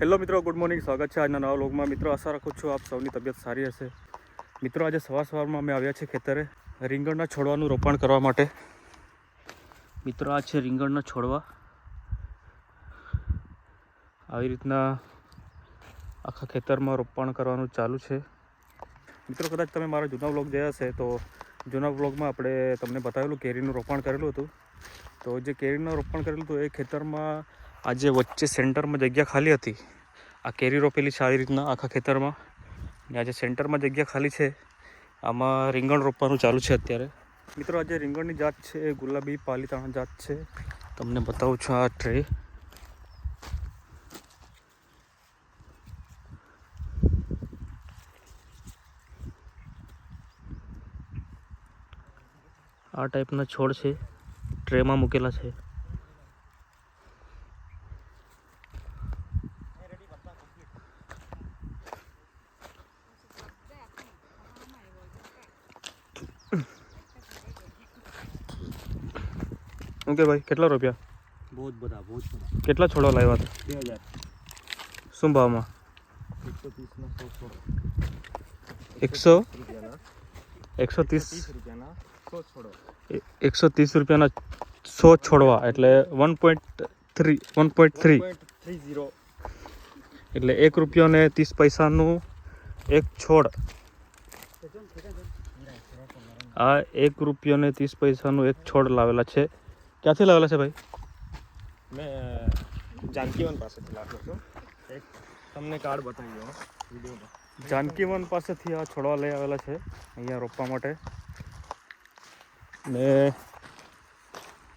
Hello મિત્રો, good morning. સ્વાગત છે આજના નવા વ્લોગમાં. મિત્રો, આશા રાખું છું આપ સૌની તબિયત સારી હશે. મિત્રો, આજે સવાર સવારમાં અમે આવ્યા છીએ ખેતરે રીંગણના છોડવાનું રોપણ કરવા માટે. મિત્રો, આ છે રીંગણના છોડવા. આવી રીતના આખા ખેતરમાં રોપણ કરવાનું ચાલુ છે. મિત્રો, કદાચ તમે મારા જૂના વ્લોગ જોયા હશે તો જૂના વ્લોગમાં આપણે તમને બતાવેલું કેરીનું રોપણ કરેલું હતું. તો જે કેરીનું રોપણ કરેલું હતું એ ખેતરમાં આજે વચ્ચે સેન્ટરમાં જગ્યા ખાલી હતી. આ કેરી રોપેલી આવી રીતના આખા ખેતરમાં. ને આજે સેન્ટરમાં જગ્યા ખાલી છે. આમાં રીંગણ રોપવાનું ચાલુ છે અત્યારે. મિત્રો, આજે રીંગણની જાત છે એ ગુલાબી પાલીતાણા જાત છે. તમને બતાવું છું આ ટ્રે. આ ટાઈપના છોડ છે. ટ્રેમાં મૂકેલા છે. ઓકે ભાઈ કેટલા રૂપિયા? બહુ બધા બહુ બધા. કેટલા છોડવા લાવ્યા હતા? બે હજાર. શું ભાવમાં? એકસો ત્રીસના સો એકસો? એકસો ત્રીસ રૂપિયાના સો છોડો. એકસો ત્રીસ રૂપિયાના સો છોડવા એટલે one point three one point three એટલે એક રૂપિયો ને ત્રીસ પૈસાનું એક છોડ. આ એક રૂપિયો ને ત્રીસ પૈસાનું એક છોડ લાવેલા છે. ક્યાંથી લાવેલા છે ભાઈ? મેં જાનકીવન પાસેથી લાવ્યો છું. એક તમને કાર્ડ બતાવી વિડીયોમાં. જાનકીવન પાસેથી આ છોડવા લઈ આવેલા છે અહીંયા રોપવા માટે. ને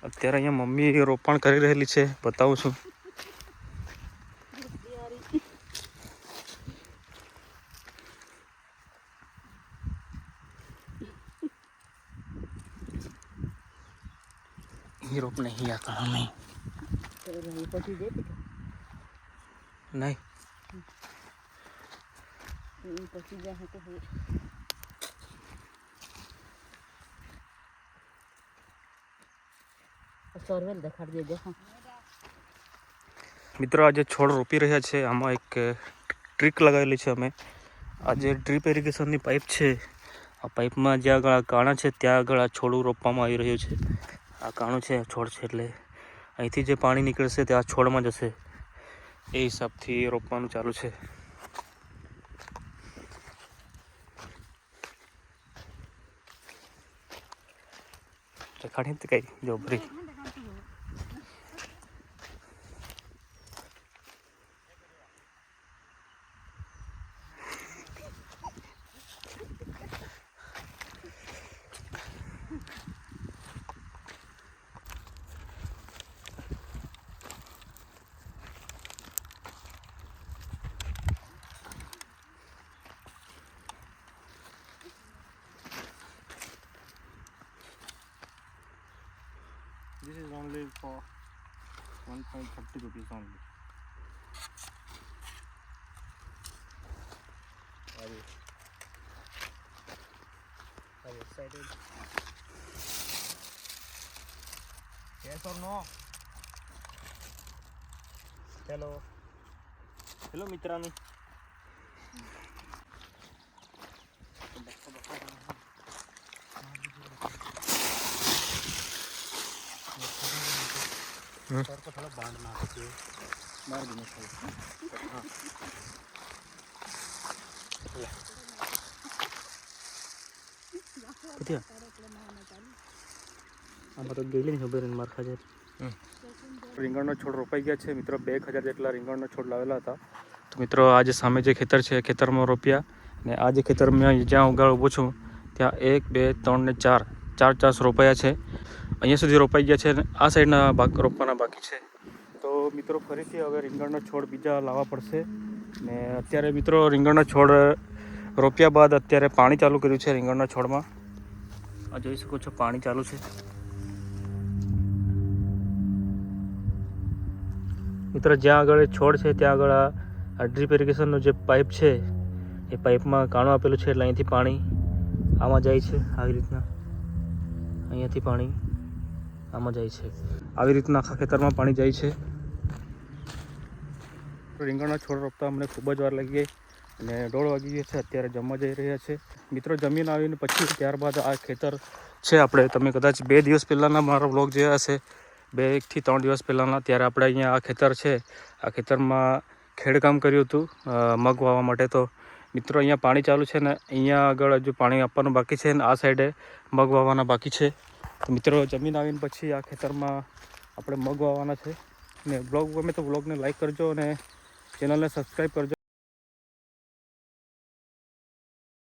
અત્યારે અહીંયા મમ્મી રોપણ કરી રહેલી છે, બતાવું છું. રોપ નહીં આ કાળો નહીં. પછી જાય તો મિત્રો, આજે છોડ રોપી રહ્યા છે. આમાં એક ટ્રીક લગાવેલી છે અમે. આજે ડ્રીપ ઇરિગેશનની પાઇપ છે. આ પાઇપમાં જ્યાં આગળ કાણા છે, ત્યાં આગળ આ છોડું રોપવામાં આવી રહ્યું છે. આ કાણું છે છોડ છે, એટલે અહીંથી જે પાણી નીકળશે તે આ છોડમાં જશે. એ હિસાબથી રોપવાનું ચાલુ છે. દેખાડી કઈ? જો ભરી. sold for 1.30 rupees only. Are you, are you excited? Yes or no? Hello. Hello, Mitrani. Sir को थोड़ा बांध मार दीजिए मार देना सर हाँ કીધું આમાં તો ગયેલી ને ખબર માર ખાજે રીંગણનો છોડ રોપાઈ ગયા છે મિત્રો બે એક હજાર જેટલા રીંગણનો છોડ લાવેલા હતા તો મિત્રો આ જે સામે જે ખેતર છે એ ખેતરમાં રોપ્યા ને આ જે ખેતર મેં જ્યાં ઉગાડ ઊભો છું ત્યાં એક બે ત્રણ ને ચાર ચાર ચાર રોપાયા છે. અહીંયા સુધી રોપાઈ ગયા છે અને આ સાઈડના ભાગ રોપવાના બાકી છે. તો મિત્રો ફરીથી હવે રીંગણનો છોડ બીજા લાવવા પડશે. ને અત્યારે મિત્રો રીંગણનો છોડ રોપ્યા બાદ અત્યારે પાણી ચાલુ કર્યું છે રીંગણના છોડમાં. આ જોઈ શકો છો, પાણી ચાલુ છે. મિત્રો, જ્યાં આગળ છોડ છે, ત્યાં આગળ આ ડ્રીપ ઇરિગેશનનું જે પાઇપ છે, એ પાઇપમાં કાણું આપેલું છે એટલે અહીંથી પાણી આમાં જાય છે, આવી રીતના. અહીંયાથી પાણી આમાં જાય છે. આવી રીતના આખા ખેતરમાં પાણી જાય છે. રીંગણના છોડ રોપતા અમને ખૂબ જ વાર લાગી ગઈ અને દોઢ વાગી ગયા છે, અત્યારે જમવા જઈ રહ્યા છે. મિત્રો, જમીન આવીને પછી ત્યારબાદ આ ખેતર છે આપણે. તમે કદાચ બે દિવસ પહેલાંના મારો બ્લોગ જોયા હશે. બે એકથી ત્રણ દિવસ પહેલાંના. ત્યારે આપણે અહીંયા આ ખેતર છે. આ ખેતરમાં ખેડકામ કર્યું હતું મગ વાવવા માટે તો. મિત્રો, અહીંયા પાણી ચાલુ છે ને અહીંયા આગળ હજુ પાણી આપવાનું બાકી છે ને આ સાઈડે મગ વાવવાના બાકી છે. મિત્રો, જમીન આવીને પછી આ ખેતરમાં આપણે મગ વાવવાના છે. ને બ્લોગ ગમે તો બ્લોગને લાઈક કરજો અને ચેનલને સબસ્ક્રાઈબ કરજો.